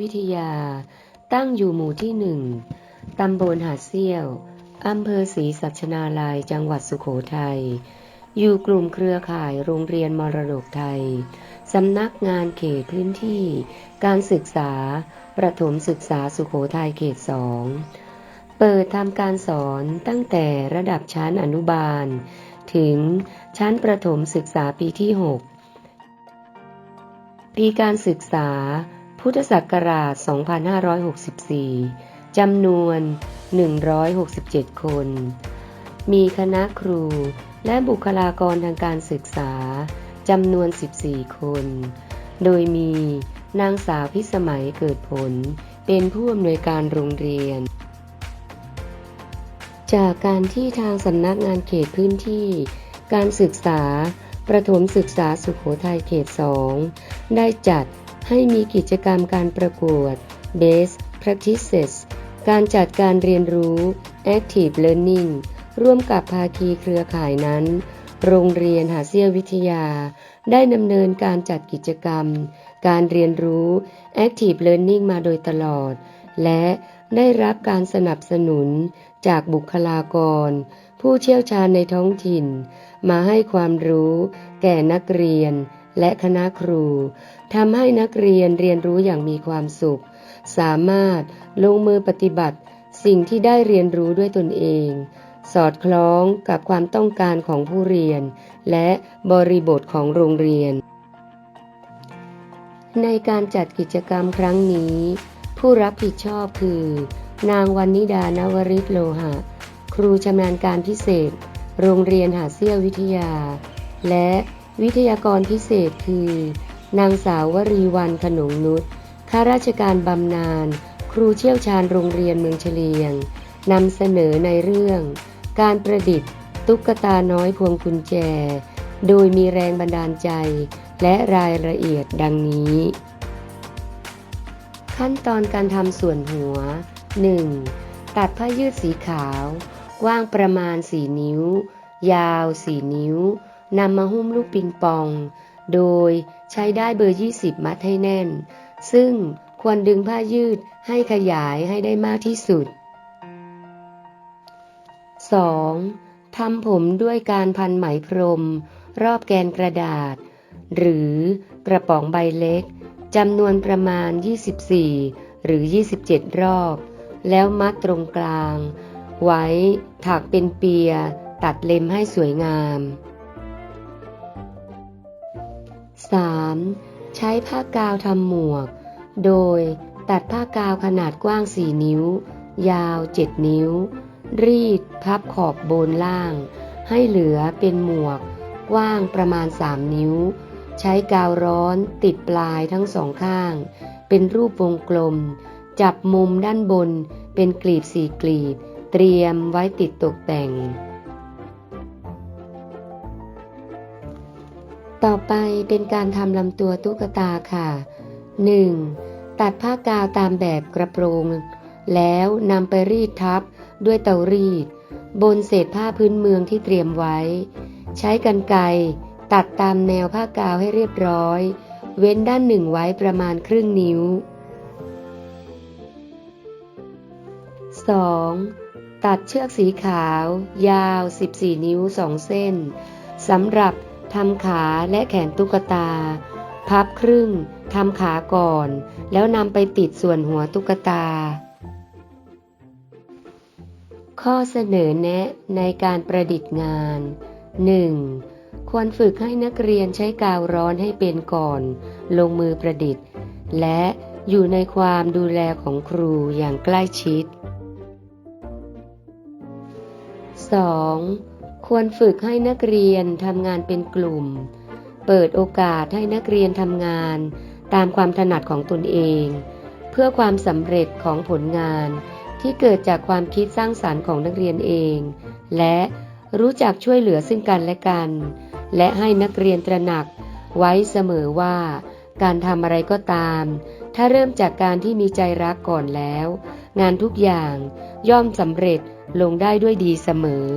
วิทยา ตั้งอยู่หมู่ที่หนึ่งตำบลหาดเซี่ยวอำเภอศรีสัชนาลัยจังหวัดสุโขทัย อยู่กลุ่มเครือข่ายโรงเรียนมรดกไทย สำนักงานเขตพื้นที่ การศึกษา ประถมศึกษาสุโขทัยเขตสองเปิดทำการสอนตั้งแต่ระดับชั้นอนุบาล ถึงชั้นประถมศึกษาปีที่ 6 ปีการศึกษา พุทธศักราช 2564 จำนวน 167 คน มีคณะครูและบุคลากรทางการศึกษา จำนวน 14 คน โดยมีนางสาวพิสมัยเกิดผล เป็นผู้อำนวยการโรงเรียน จากการที่ทางสำนักงานเขตพื้นที่ การศึกษา ประถมศึกษาสุขโขทัยเขต 2 ได้จัด ให้มีกิจกรรมการประกวด Best Practices การจัดการเรียนรู้ Active Learning ร่วมกับภาคีเครือข่ายนั้น โรงเรียนหาเซียวิทยา ได้ดำเนินการจัดกิจกรรม การเรียนรู้ Active Learning มาโดยตลอด และได้รับการสนับสนุนจากบุคลากร ผู้เชี่ยวชาญในท้องถิ่น มาให้ความรู้ แก่นักเรียน และคณะครูทำให้นักเรียนเรียนรู้อย่างมีความสุข สามารถลงมือปฏิบัติ สิ่งที่ได้เรียนรู้ด้วยตนเอง สอดคล้องกับความต้องการของผู้เรียน และบริบทของโรงเรียน ในการจัดกิจกรรมครั้งนี้ ผู้รับผิดชอบคือ นางวันนิดานวริศโลหะ ครูชำนาญการพิเศษ โรงเรียนหาเซียววิทยา และ วิทยากรพิเศษคือ นางสาววรีวันขนงนุชข้าราชการบำนาญครูเชี่ยวชาญโรงเรียนเมืองเฉลียงนำเสนอในเรื่อง การประดิษฐ์ ตุ๊กตาน้อยพวงกุญแจ โดยมีแรงบันดาลใจ และรายละเอียดดังนี้ ขั้นตอนการทำส่วนหัว 1. ตัดผ้ายืดสีขาว กว้างประมาณ 4 นิ้ว ยาว 4 นิ้ว นำมาหุ้มลูกปิงปอง โดยใช้ได้เบอร์ 20 มัดให้แน่น ซึ่งควรดึงผ้ายืดให้ขยายให้ได้มากที่สุด 2. ทำผมด้วยการพันไหมพรม รอบแกนกระดาษ หรือกระป๋องใบเล็กจำนวนประมาณ 24 หรือ 27 รอบ แล้วมัดตรงกลาง ไว้ถักเป็นเปีย ตัดเล็มให้สวยงาม 3. ใช้ผ้ากาวทำหมวก โดยตัดผ้ากาวขนาดกว้าง 4 นิ้ว ยาว 7 นิ้ว รีดพับขอบบนล่าง ให้เหลือเป็นหมวกกว้างประมาณ 3 นิ้ว ใช้กาวร้อนติดปลายทั้งสองข้าง เป็นรูปวงกลม จับมุมด้านบนเป็นกลีบสี่กลีบ เตรียมไว้ติดตกแต่ง ต่อไปเป็นการทำลำตัวตุ๊กตาค่ะ 1. ตัดผ้ากาวตามแบบกระโปรง แล้วนำไปรีดทับด้วยเตารีด บนเศษผ้าพื้นเมืองที่เตรียมไว้ ใช้กันไกรตัดตามแนวผ้ากาวให้เรียบร้อย เว้นด้านหนึ่งไว้ประมาณครึ่งนิ้ว 2. ตัดเชือกสีขาว ยาว 14 นิ้ว 2 เส้นสำหรับ ทำขาและแขนตุ๊กตา พับครึ่งทำขาก่อน แล้วนำไปติดส่วนหัวตุ๊กตา ข้อเสนอแนะในการประดิษฐ์งาน 1. ควรฝึกให้นักเรียนใช้กาวร้อนให้เป็นก่อน ลงมือประดิษฐ์ และอยู่ในความดูแลของครูอย่างใกล้ชิด 2. ควรฝึกให้นักเรียนทำงานเป็นกลุ่ม เปิดโอกาสให้นักเรียนทำงานตามความถนัดของตนเอง เพื่อความสำเร็จของผลงานที่เกิดจากความคิดสร้างสารรค์ของนักเรียนเอง และรู้จักช่วยเหลือซึ่งกันและกัน และให้นักเรียนตระหนักไว้เสมอว่า การทำอะไรก็ตาม ถ้าเริ่มจากการที่มีใจรักก่อนแล้ว งานทุกอย่างย่อมสำเร็จลงได้ด้วยดีเสมอ